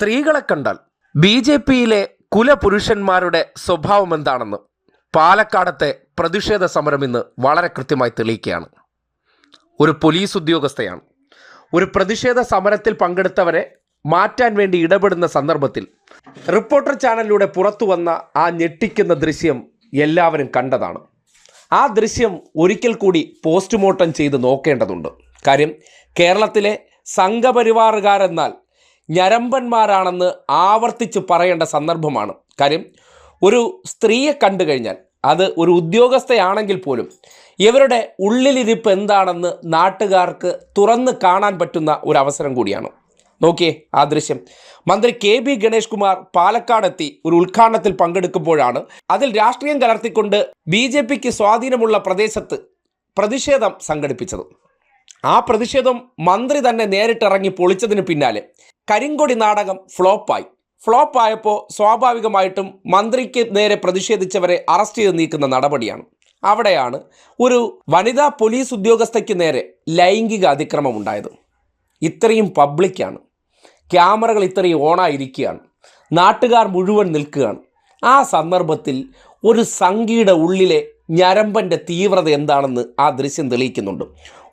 സ്ത്രീകളെ കണ്ടാൽ B J പിയിലെ കുലപുരുഷന്മാരുടെ സ്വഭാവം എന്താണെന്ന് പാലക്കാടത്തെ പ്രതിഷേധ സമരം ഇന്ന് വളരെ കൃത്യമായി തെളിയിക്കുകയാണ്. ഒരു പോലീസ് ഉദ്യോഗസ്ഥയാണ്. ഒരു പ്രതിഷേധ സമരത്തിൽ പങ്കെടുത്തവരെ മാറ്റാൻ വേണ്ടി ഇടപെടുന്ന സന്ദർഭത്തിൽ റിപ്പോർട്ടർ ചാനലിലൂടെ പുറത്തു വന്ന ആ ഞെട്ടിക്കുന്ന ദൃശ്യം എല്ലാവരും കണ്ടതാണ്. ആ ദൃശ്യം ഒരിക്കൽ കൂടി പോസ്റ്റ്മോർട്ടം ചെയ്ത് നോക്കേണ്ടതുണ്ട്. കാര്യം കേരളത്തിലെ സംഘപരിവാറുകാരെന്നാൽ ഞരമ്പന്മാരാണെന്ന് ആവർത്തിച്ച് പറയേണ്ട സന്ദർഭമാണ്. കാര്യം ഒരു സ്ത്രീയെ കണ്ടു കഴിഞ്ഞാൽ അത് ഒരു ഉദ്യോഗസ്ഥയാണെങ്കിൽ പോലും ഇവരുടെ ഉള്ളിലിരിപ്പ് എന്താണെന്ന് നാട്ടുകാർക്ക് തുറന്ന് കാണാൻ പറ്റുന്ന ഒരു അവസരം കൂടിയാണ്. നോക്കിയേ ആ ദൃശ്യം. മന്ത്രി കെ ബി ഗണേഷ് കുമാർ പാലക്കാടെത്തി ഒരു ഉദ്ഘാടനത്തിൽ പങ്കെടുക്കുമ്പോഴാണ് അതിൽ രാഷ്ട്രീയം കലർത്തിക്കൊണ്ട് ബി ജെ പിക്ക് സ്വാധീനമുള്ള പ്രദേശത്ത് പ്രതിഷേധം സംഘടിപ്പിച്ചത്. ആ പ്രതിഷേധം മന്ത്രി തന്നെ നേരിട്ടിറങ്ങി പൊളിച്ചതിന് പിന്നാലെ കരിങ്കൊടി നാടകം ഫ്ലോപ്പായി. ഫ്ലോപ്പായപ്പോൾ സ്വാഭാവികമായിട്ടും മന്ത്രിക്ക് നേരെ പ്രതിഷേധിച്ചവരെ അറസ്റ്റ് ചെയ്ത് നീക്കുന്ന നടപടിയാണ്. അവിടെയാണ് ഒരു വനിതാ പോലീസ് ഉദ്യോഗസ്ഥയ്ക്ക് നേരെ ലൈംഗിക അതിക്രമം ഉണ്ടായത്. ഇത്രയും പബ്ലിക്കാണ്. ക്യാമറകൾ ഇത്രയും ഓണായിരിക്കുകയാണ്. നാട്ടുകാർ മുഴുവൻ നിൽക്കുകയാണ്. ആ സന്ദർഭത്തിൽ ഒരു സംഖ്യയുടെ ഉള്ളിലെ ഞരമ്പന്റെ തീവ്രത എന്താണെന്ന് ആ ദൃശ്യം തെളിയിക്കുന്നുണ്ട്.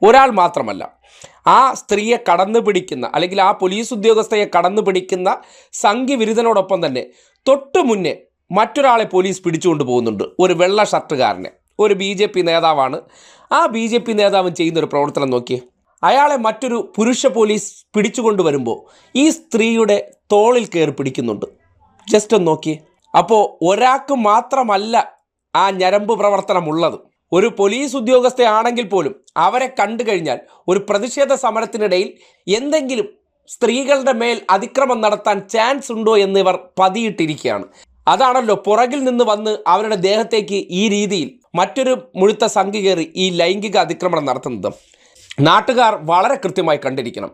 ഒരാൾ മാത്രമല്ല ആ സ്ത്രീയെ കടന്നു പിടിക്കുന്ന അല്ലെങ്കിൽ ആ പോലീസ് ഉദ്യോഗസ്ഥയെ കടന്നു പിടിക്കുന്ന സംഘിവിരുദ്ധനോടൊപ്പം തന്നെ തൊട്ടു മുന്നേ മറ്റൊരാളെ പോലീസ് പിടിച്ചുകൊണ്ട് പോകുന്നുണ്ട് ഒരു വെള്ള ഷർട്ടുകാരനെ. ഒരു ബി ജെ പി നേതാവാണ്. ആ ബി ജെ പി നേതാവും ചെയ്യുന്നൊരു പ്രവർത്തനം നോക്കിയേ. അയാളെ മറ്റൊരു പുരുഷ പോലീസ് പിടിച്ചുകൊണ്ട് വരുമ്പോൾ ഈ സ്ത്രീയുടെ തോളിൽ കയറി പിടിക്കുന്നുണ്ട്. ജസ്റ്റ് ഒന്ന് നോക്കിയേ. അപ്പോൾ ഒരാൾക്ക് മാത്രമല്ല ആ ഞരമ്പ് പ്രവർത്തനമുള്ളത്. ഒരു പോലീസ് ഉദ്യോഗസ്ഥയാണെങ്കിൽ പോലും അവരെ കണ്ടു കഴിഞ്ഞാൽ ഒരു പ്രതിഷേധ സമരത്തിനിടയിൽ എന്തെങ്കിലും സ്ത്രീകളുടെ മേൽ അതിക്രമം നടത്താൻ ചാൻസ് ഉണ്ടോ എന്നിവർ പതിയിട്ടിരിക്കുകയാണ്. അതാണല്ലോ പുറകിൽ നിന്ന് വന്ന് അവരുടെ ദേഹത്തേക്ക് ഈ രീതിയിൽ മറ്റൊരു മുഴുത്ത സംഖ്യ കയറി ഈ ലൈംഗിക അതിക്രമണം നടത്തുന്നത്. നാട്ടുകാർ വളരെ കൃത്യമായി കണ്ടിരിക്കണം.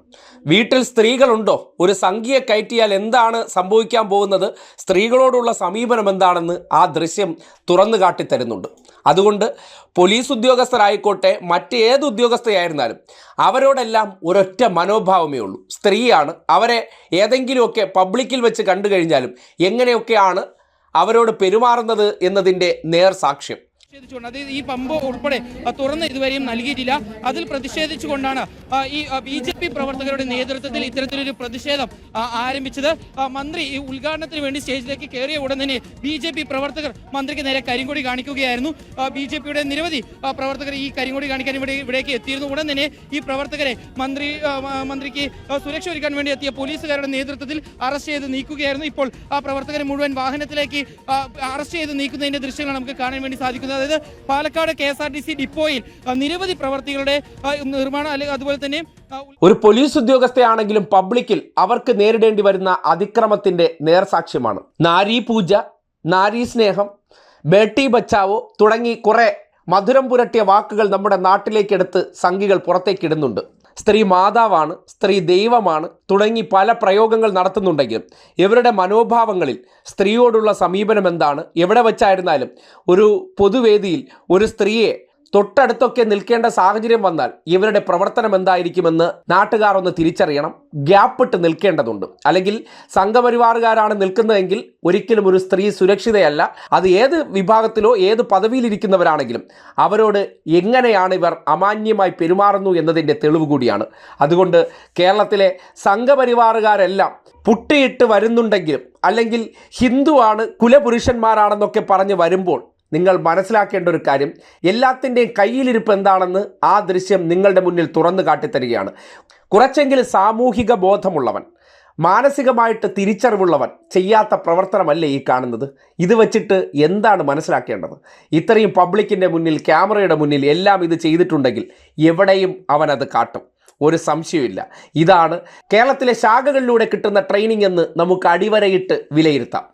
വീട്ടിൽ സ്ത്രീകളുണ്ടോ? ഒരു സംഖ്യയെ കയറ്റിയാൽ എന്താണ് സംഭവിക്കാൻ പോകുന്നത്? സ്ത്രീകളോടുള്ള സമീപനം എന്താണെന്ന് ആ ദൃശ്യം തുറന്നു കാട്ടിത്തരുന്നുണ്ട്. അതുകൊണ്ട് പോലീസ് ഉദ്യോഗസ്ഥരായിക്കോട്ടെ മറ്റേത് ഉദ്യോഗസ്ഥയായിരുന്നാലും അവരോടെല്ലാം ഒരൊറ്റ മനോഭാവമേ ഉള്ളൂ. സ്ത്രീയാണ് അവരെ ഏതെങ്കിലുമൊക്കെ പബ്ലിക്കിൽ വെച്ച് കണ്ടു കഴിഞ്ഞാലും എങ്ങനെയൊക്കെയാണ് അവരോട് പെരുമാറുന്നത് എന്നതിന്റെ നേർ സാക്ഷ്യം. പ്രതിഷേധിച്ചുകൊണ്ട് അതായത് ഈ പമ്പ് ഉൾപ്പെടെ തുറന്ന് ഇതുവരെയും നൽകിയിട്ടില്ല. അതിൽ പ്രതിഷേധിച്ചുകൊണ്ടാണ് ഈ ബി ജെ പി പ്രവർത്തകരുടെ നേതൃത്വത്തിൽ ഇത്തരത്തിലൊരു പ്രതിഷേധം ആരംഭിച്ചത്. മന്ത്രി ഈ ഉദ്ഘാടനത്തിന് വേണ്ടി സ്റ്റേജിലേക്ക് കയറിയ ഉടൻ തന്നെ ബി ജെ പി പ്രവർത്തകർ മന്ത്രിക്ക് നേരെ കരിങ്കൊടി കാണിക്കുകയായിരുന്നു. ബി ജെ പിയുടെ നിരവധി പ്രവർത്തകർ ഈ കരിങ്കൊടി കാണിക്കാൻ ഇവിടെ ഇവിടേക്ക് എത്തിയിരുന്നു. ഉടൻ തന്നെ ഈ പ്രവർത്തകരെ മന്ത്രി മന്ത്രിക്ക് സുരക്ഷ ഒരുക്കാൻ വേണ്ടി എത്തിയ പോലീസുകാരുടെ നേതൃത്വത്തിൽ അറസ്റ്റ് ചെയ്ത് നീക്കുകയായിരുന്നു. ഇപ്പോൾ ആ പ്രവർത്തകരെ മുഴുവൻ വാഹനത്തിലേക്ക് അറസ്റ്റ് ചെയ്ത് നീക്കുന്നതിന്റെ ദൃശ്യങ്ങൾ നമുക്ക് കാണാൻ വേണ്ടി സാധിക്കുന്നത്. അതായത് Palakkad K S R T C ഡിപ്പോയിൽ നിരവധി പ്രവർത്തികളുടെ നിർമ്മാണം അല്ലെങ്കിൽ അതുപോലെ തന്നെ ഒരു പോലീസ് ഉദ്യോഗസ്ഥയാണെങ്കിലും പബ്ലിക്കിൽ അവർക്ക് നേരിടേണ്ടി വരുന്ന അതിക്രമത്തിന്റെ നേർസാക്ഷ്യമാണ്. നാരി പൂജ നാരി സ്നേഹം ബേട്ടി ബച്ചാവോ തുടങ്ങി കുറെ മധുരം പുരട്ടിയ വാക്കുകൾ നമ്മുടെ നാട്ടിലേക്കെടുത്ത് സംഘികൾ പുറത്തേക്കിടുന്നുണ്ട്. സ്ത്രീ മാതാവാണ് സ്ത്രീ ദൈവമാണ് തുടങ്ങി പല പ്രയോഗങ്ങൾ നടത്തുന്നുണ്ടെങ്കിലും ഇവരുടെ മനോഭാവങ്ങളിൽ സ്ത്രീയോടുള്ള സമീപനം എന്താണ് എവിടെ വെച്ചായിരുന്നാലും ഒരു പൊതുവേദിയിൽ ഒരു സ്ത്രീയെ തൊട്ടടുത്തൊക്കെ നിൽക്കേണ്ട സാഹചര്യം വന്നാൽ ഇവരുടെ പ്രവർത്തനം എന്തായിരിക്കുമെന്ന് നാട്ടുകാർ ഒന്ന് തിരിച്ചറിയണം. ഗ്യാപ്പിട്ട് നിൽക്കേണ്ടതുണ്ട്. അല്ലെങ്കിൽ സംഘപരിവാറുകാരാണ് നിൽക്കുന്നതെങ്കിൽ ഒരിക്കലും ഒരു സ്ത്രീ സുരക്ഷിതയല്ല. അത് ഏത് വിഭാഗത്തിലോ ഏത് പദവിയിലിരിക്കുന്നവരാണെങ്കിലും അവരോട് എങ്ങനെയാണ് ഇവർ അമാന്യമായി പെരുമാറുന്നു എന്നതിന്റെ തെളിവ് കൂടിയാണ്. അതുകൊണ്ട് കേരളത്തിലെ സംഘപരിവാറുകാരെല്ലാം പുട്ടിയിട്ട് വരുന്നുണ്ടെങ്കിലും അല്ലെങ്കിൽ ഹിന്ദുവാണ് കുലപുരുഷന്മാരാണെന്നൊക്കെ പറഞ്ഞ് വരുമ്പോൾ നിങ്ങൾ മനസ്സിലാക്കേണ്ട ഒരു കാര്യം എല്ലാത്തിന്റെയും കയ്യിലിരിപ്പ് എന്താണെന്ന് ആ ദൃശ്യം നിങ്ങളുടെ മുന്നിൽ തുറന്നു കാട്ടിത്തരികയാണ്. കുറച്ചെങ്കിലും സാമൂഹിക ബോധമുള്ളവൻ മാനസികമായിട്ട് തിരിച്ചറിവുള്ളവൻ ചെയ്യാത്ത പ്രവർത്തനമല്ലേ ഈ കാണുന്നത്? ഇത് വച്ചിട്ട് എന്താണ് മനസ്സിലാക്കേണ്ടത്? ഇത്രയും പബ്ലിക്കിന്റെ മുന്നിൽ ക്യാമറയുടെ മുന്നിൽ എല്ലാം ഇത് ചെയ്തിട്ടുണ്ടെങ്കിൽ എവിടെയും അവൻ അത് കാട്ടും. ഒരു സംശയമില്ല ഇതാണ് കേരളത്തിലെ ശാഖകളിലൂടെ കിട്ടുന്ന ട്രെയിനിങ് എന്ന് നമുക്ക് അടിവരയിട്ട് വിലയിരുത്താം.